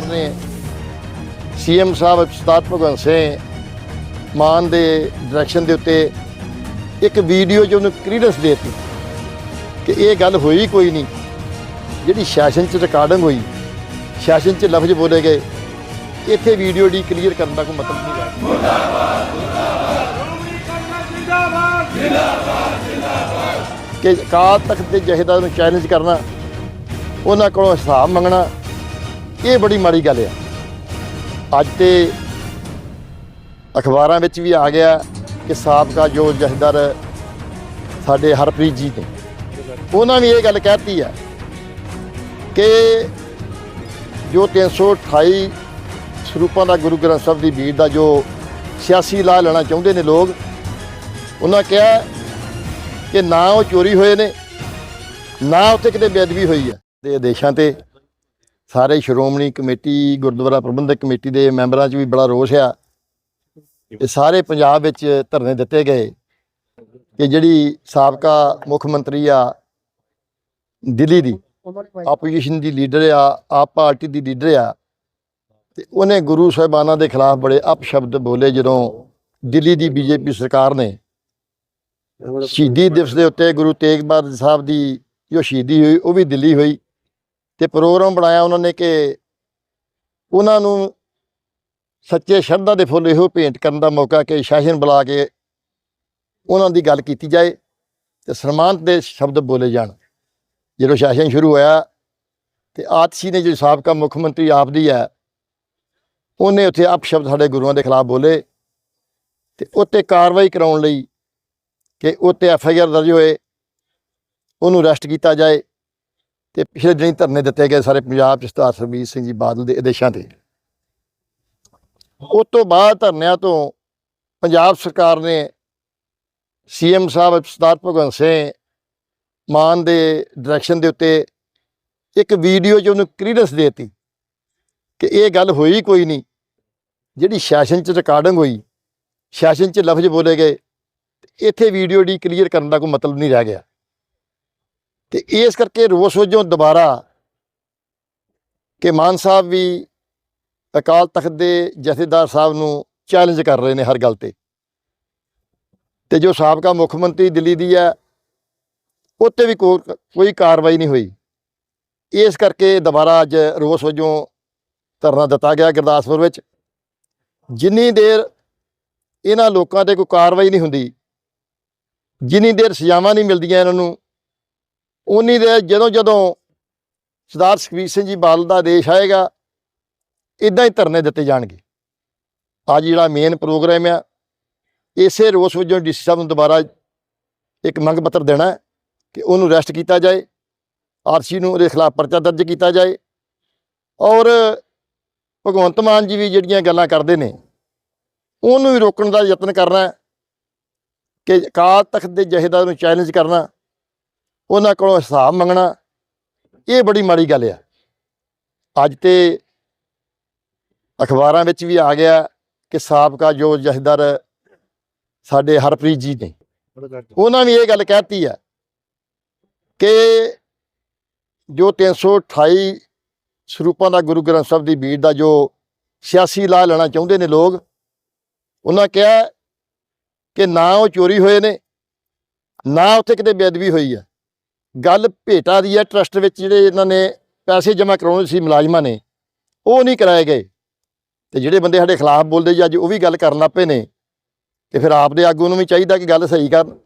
ਸਰਕਾਰ ਨੇ ਸੀਐਮ ਸਾਹਿਬ ਸਰਦਾਰ ਭਗਵੰਤ ਸਿੰਘ ਮਾਨ ਦੇ ਡਾਇਰੈਕਸ਼ਨ ਦੇ ਉੱਤੇ ਇੱਕ ਵੀਡੀਓ 'ਚ ਉਹਨੂੰ ਕ੍ਰੀਡੈਂਸ ਦੇਤੀ ਕਿ ਇਹ ਗੱਲ ਹੋਈ ਕੋਈ ਨਹੀਂ। ਜਿਹੜੀ ਸੈਸ਼ਨ 'ਚ ਰਿਕਾਰਡਿੰਗ ਹੋਈ, ਸੈਸ਼ਨ 'ਚ ਲਫ਼ਜ਼ ਬੋਲੇ ਗਏ, ਇੱਥੇ ਵੀਡੀਓ ਦੀ ਕਲੀਅਰ ਕਰਨ ਦਾ ਕੋਈ ਮਤਲਬ ਨਹੀਂ ਹੈ। ਕਿ ਅਕਾਲ ਤਖਤ ਦੇ ਜਹੇਦਾਰ ਨੂੰ ਚੈਲੰਜ ਕਰਨਾ, ਉਹਨਾਂ ਕੋਲੋਂ ਹਿਸਾਬ ਮੰਗਣਾ ਇਹ ਬੜੀ ਮਾੜੀ ਗੱਲ ਆ। ਅੱਜ ਤੇ ਅਖਬਾਰਾਂ ਵਿੱਚ ਵੀ ਆ ਗਿਆ ਕਿ ਸਾਬਕਾ ਜੋ ਜਹੇਦਾਰ ਸਾਡੇ ਹਰਪ੍ਰੀਤ ਜੀ ਨੇ। ਉਹਨਾਂ ਵੀ ਇਹ ਗੱਲ ਕਹਿਤੀ ਹੈ ਕਿ ਜੋ 328 ਸਰੂਪਾਂ ਦਾ ਗੁਰੂ ਗ੍ਰੰਥ ਸਾਹਿਬ ਦੀ ਬੀੜ ਦਾ ਜੋ ਸਿਆਸੀ ਲਾ ਲੈਣਾ ਚਾਹੁੰਦੇ ਨੇ ਲੋਕ, ਉਹਨਾਂ ਕਿਹਾ ਕਿ ਨਾ ਉਹ ਚੋਰੀ ਹੋਏ ਨੇ, ਨਾ ਉੱਥੇ ਕਿਤੇ ਬੇਅਦਬੀ ਹੋਈ ਹੈ ਦੇ ਆਦੇਸ਼ਾਂ ਤੇ ਸਾਰੇ ਸ਼੍ਰੋਮਣੀ ਕਮੇਟੀ, ਗੁਰਦੁਆਰਾ ਪ੍ਰਬੰਧਕ ਕਮੇਟੀ ਦੇ ਮੈਂਬਰਾਂ 'ਚ ਵੀ ਬੜਾ ਰੋਸ ਆ। ਇਹ ਸਾਰੇ ਪੰਜਾਬ ਵਿੱਚ ਧਰਨੇ ਦਿੱਤੇ ਗਏ ਕਿ ਜਿਹੜੀ ਸਾਬਕਾ ਮੁੱਖ ਮੰਤਰੀ ਆ, ਦਿੱਲੀ ਦੀ, ਆਪੋਜੀਸ਼ਨ ਦੀ ਲੀਡਰ ਆ, ਆਪ ਪਾਰਟੀ ਦੀ ਲੀਡਰ ਆ, ਤੇ ਉਹਨੇ ਗੁਰੂ ਸਾਹਿਬਾਨਾਂ ਦੇ ਖਿਲਾਫ ਬੜੇ ਅਪਸ਼ਬਦ ਬੋਲੇ ਜਦੋਂ ਦਿੱਲੀ ਦੀ ਬੀਜੇਪੀ ਸਰਕਾਰ ਨੇ ਸ਼ਹੀਦੀ ਦਿਵਸ ਦੇ ਉੱਤੇ ਗੁਰੂ ਤੇਗ ਬਹਾਦਰ ਸਾਹਿਬ ਦੀ ਜੋ ਸ਼ਹੀਦੀ ਹੋਈ, ਉਹ ਵੀ ਦਿੱਲੀ ਹੋਈ। ਤੇ ਪ੍ਰੋਗਰਾਮ ਬਣਾਇਆ ਉਹਨਾਂ ਨੇ ਕਿ ਉਹਨਾਂ ਨੂੰ ਸੱਚੇ ਸ਼ਰਧਾ ਦੇ ਫੁੱਲ ਇਹੋ ਭੇਂਟ ਕਰਨ ਦਾ ਮੌਕਾ ਕਿ ਸ਼ਾਸਨ ਬੁਲਾ ਕੇ ਉਹਨਾਂ ਦੀ ਗੱਲ ਕੀਤੀ ਜਾਏ ਤੇ ਸਨਮਾਨਿਤ ਦੇ ਸ਼ਬਦ ਬੋਲੇ ਜਾਣ। ਜਦੋਂ ਸ਼ਾਸਨ ਸ਼ੁਰੂ ਹੋਇਆ ਤੇ ਆਤਸ਼ੀ ਨੇ ਜੋ ਸਾਬਕਾ ਮੁੱਖ ਮੰਤਰੀ ਆਪ ਦੀ ਹੈ, ਉਹਨੇ ਉੱਥੇ ਅਪਸ਼ਬਦ ਸਾਡੇ ਗੁਰੂਆਂ ਦੇ ਖਿਲਾਫ ਬੋਲੇ ਤੇ ਉੱਤੇ ਕਾਰਵਾਈ ਕਰਾਉਣ ਲਈ ਕਿ ਉੱਤੇ ਐਫ ਆਈ ਆਰ ਦਰਜ ਹੋਏ, ਉਹਨੂੰ ਅਰੈਸਟ ਕੀਤਾ ਜਾਏ ਤੇ ਪਿਛਲੇ ਦਿਨੀ ਧਰਨੇ ਦਿੱਤੇ ਗਏ ਸਾਰੇ ਪੰਜਾਬ 'ਚ ਸਰਦਾਰ ਸਰਬੀਰ ਸਿੰਘ ਜੀ ਬਾਦਲ ਦੇ ਆਦੇਸ਼ਾਂ ਤੇ। ਉਸ ਤੋਂ ਬਾਅਦ ਧਰਨਿਆਂ ਤੋਂ ਪੰਜਾਬ ਸਰਕਾਰ ਨੇ ਸੀਐਮ ਸਾਹਿਬ ਸਰਦਾਰ ਭਗਵੰਤ ਸਿੰਘ ਮਾਨ ਦੇ ਡਾਇਰੈਕਸ਼ਨ ਦੇ ਉੱਤੇ ਇੱਕ ਵੀਡੀਓ 'ਚ ਉਹਨੂੰ ਕ੍ਰੀਡੈਂਸ ਦੇਤੀ ਕਿ ਇਹ ਗੱਲ ਹੋਈ ਕੋਈ ਨਹੀਂ। ਜਿਹੜੀ ਸੈਸ਼ਨ 'ਚ ਰਿਕਾਰਡਿੰਗ ਹੋਈ, ਸੈਸ਼ਨ 'ਚ ਲਫ਼ਜ਼ ਬੋਲੇ ਗਏ, ਇੱਥੇ ਵੀਡੀਓ ਦੀ ਕਲੀਅਰ ਕਰਨ ਦਾ ਕੋਈ ਮਤਲਬ ਨਹੀਂ ਰਹਿ ਗਿਆ। ਤੇ ਇਸ ਕਰਕੇ ਰੋਸ ਵਜੋਂ ਦੁਬਾਰਾ ਕਿ ਮਾਨ ਸਾਹਿਬ ਵੀ ਅਕਾਲ ਤਖਤ ਦੇ ਜਥੇਦਾਰ ਸਾਹਿਬ ਨੂੰ ਚੈਲੰਜ ਕਰ ਰਹੇ ਨੇ ਹਰ ਗੱਲ ਤੇ। ਤੇ ਜੋ ਸਾਬਕਾ ਮੁੱਖ ਮੰਤਰੀ ਦਿੱਲੀ ਦੀ ਹੈ, ਉੱਤੇ ਵੀ ਕੋਈ ਕਾਰਵਾਈ ਨਹੀਂ ਹੋਈ। ਇਸ ਕਰਕੇ ਦੁਬਾਰਾ ਅੱਜ ਰੋਸ ਵਜੋਂ ਧਰਨਾ ਦਿੱਤਾ ਗਿਆ ਗੁਰਦਾਸਪੁਰ ਵਿੱਚ। ਜਿੰਨੀ ਦੇਰ ਇਹਨਾਂ ਲੋਕਾਂ ਤੇ ਕੋਈ ਕਾਰਵਾਈ ਨਹੀਂ ਹੁੰਦੀ, ਜਿੰਨੀ ਦੇਰ ਸਜ਼ਾਵਾਂ ਨਹੀਂ ਮਿਲਦੀਆਂ ਇਹਨਾਂ ਨੂੰ ਉਨੀ ਦੇ ਜਦੋਂ ਜਦੋਂ ਸਰਦਾਰ ਸੁਖਬੀਰ ਸਿੰਘ ਜੀ ਬਾਦਲ ਦਾ ਆਦੇਸ਼ ਆਏਗਾ ਇਦਾਂ ਹੀ ਧਰਨੇ ਦਿੱਤੇ ਜਾਣਗੇ। ਅੱਜ ਜਿਹੜਾ ਮੇਨ ਪ੍ਰੋਗਰਾਮ ਆ, ਇਸੇ ਰੋਸ ਵਜੋਂ ਡੀਸੀ ਸਾਹਿਬ ਨੂੰ ਦੁਬਾਰਾ ਇੱਕ ਮੰਗ ਪੱਤਰ ਦੇਣਾ ਕਿ ਉਹਨੂੰ ਅਰੈਸਟ ਕੀਤਾ ਜਾਏ ਆਰਸੀ ਨੂੰ ਉਹਦੇ ਖਿਲਾਫ ਪਰਚਾ ਦਰਜ ਕੀਤਾ ਜਾਏ ਔਰ ਭਗਵੰਤ ਮਾਨ ਜੀ ਵੀ ਜਿਹੜੀਆਂ ਗੱਲਾਂ ਕਰਦੇ ਨੇ, ਉਹਨੂੰ ਵੀ ਰੋਕਣ ਦਾ ਯਤਨ ਕਰਨਾ ਕਿ ਅਕਾਲ ਤਖਤ ਦੇ ਜਹੇਦਾਰ ਨੂੰ ਚੈਲੰਜ ਕਰਨਾ ਉਹਨਾਂ ਕੋਲੋਂ ਹਿਸਾਬ ਮੰਗਣਾ, ਇਹ ਬੜੀ ਮਾੜੀ ਗੱਲ ਆ। ਅੱਜ ਤੇ ਅਖਬਾਰਾਂ ਵਿੱਚ ਵੀ ਆ ਗਿਆ ਕਿ ਸਾਬਕਾ ਜੋ ਜਹੇਦਾਰ ਸਾਡੇ ਹਰਪ੍ਰੀਤ ਜੀ ਨੇ, ਉਹਨਾਂ ਵੀ ਇਹ ਗੱਲ ਕਹਿਤੀ ਹੈ ਕਿ ਜੋ 328 ਸਰੂਪਾਂ ਦਾ ਗੁਰੂ ਗ੍ਰੰਥ ਸਾਹਿਬ ਦੀ ਬੀੜ ਦਾ ਜੋ ਸਿਆਸੀ ਲਾ ਲੈਣਾ ਚਾਹੁੰਦੇ ਨੇ ਲੋਕ, ਉਹਨਾਂ ਕਿਹਾ ਕਿ ਨਾ ਉਹ ਚੋਰੀ ਹੋਏ ਨੇ, ਨਾ ਉੱਥੇ ਕਿਤੇ ਬੇਅਦਬੀ ਹੋਈ ਹੈ ਗੱਲ ਭੇਟਾ ਦੀ ਹੈ ਟਰਸਟ ਵਿੱਚ ਜਿਹੜੇ ਇਹਨਾਂ ਨੇ ਪੈਸੇ ਜਮ੍ਹਾਂ ਕਰਾਉਣੇ ਸੀ, ਮੁਲਾਜ਼ਮਾਂ ਨੇ, ਉਹ ਨਹੀਂ ਕਰਾਏ ਗਏ। ਤੇ ਜਿਹੜੇ ਬੰਦੇ ਸਾਡੇ ਖਿਲਾਫ ਬੋਲਦੇ ਜੀ, ਅੱਜ ਉਹ ਵੀ ਗੱਲ ਕਰਨ ਲੱਗ ਪਏ ਨੇ। ਤੇ ਫਿਰ ਆਪ ਦੇ ਆਗੂ ਨੂੰ ਵੀ ਚਾਹੀਦਾ ਕਿ ਗੱਲ ਸਹੀ ਕਰਨ।